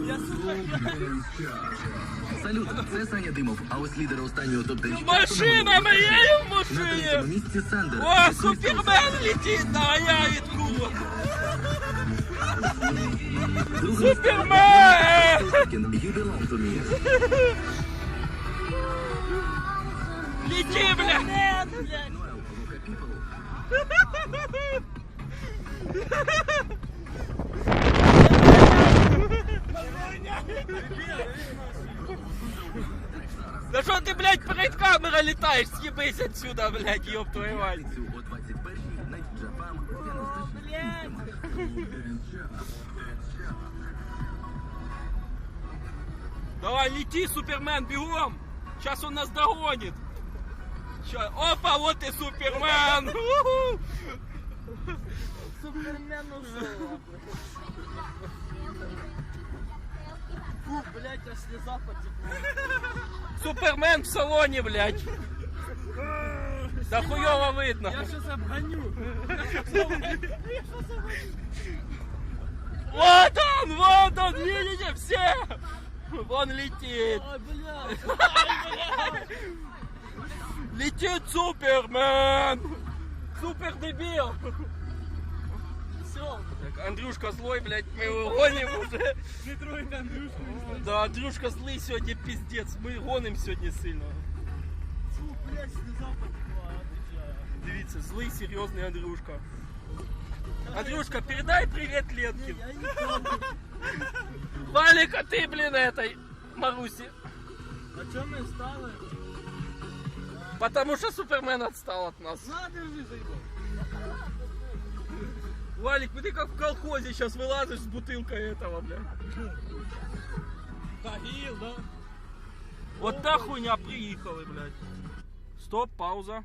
Я супергерой. Салют, це Саня Димов, а ось лідер останнього топ-10 Машина моєю в На третьому машині! місці Сандер. О, Це Супермен летить на ягідку! Другий Супермен! Кристин, You Belong to Me. Лети, бля! Мен, блядь. Да що ти, блядь, перед камерою літаєш? Съебись отсюда, блядь, ёб твою мать. Цю о 21-й Night Japan 96. Блядь. Давай, лети, Супермен, бегом! Сейчас он нас догонит! Ща- Опа, вот и Супермен! Супермен ушел. Аж слеза потекла. Супермен в салоне, блядь! Да хуёво видно! Я сейчас обгоню. Вот он, вот он, видите, все! Вон летит! Ой, блядь. Летит Супермен! Супер дебил! Все. Так, Андрюшка злой, блядь, мы его гоним уже. Не трогайте Андрюшку. Да, Андрюшка злый сегодня пиздец. Мы гоним сегодня сильно. Фу, блядь, слеза потекла, отвечаю. Дивіться, злий, серйозний Андрюшка. Андрюшка, передай привет Ленке. Я не помню. Валик, а ты, блин, этой Маруси. А чё мы стали? Потому что Супермен отстал от нас. На, держи, заебал. Валик, ты как в колхозе сейчас вылазишь с бутылкой этого, бля. Тагил, да? Вот та хуйня приїхали, блядь. Стоп, пауза.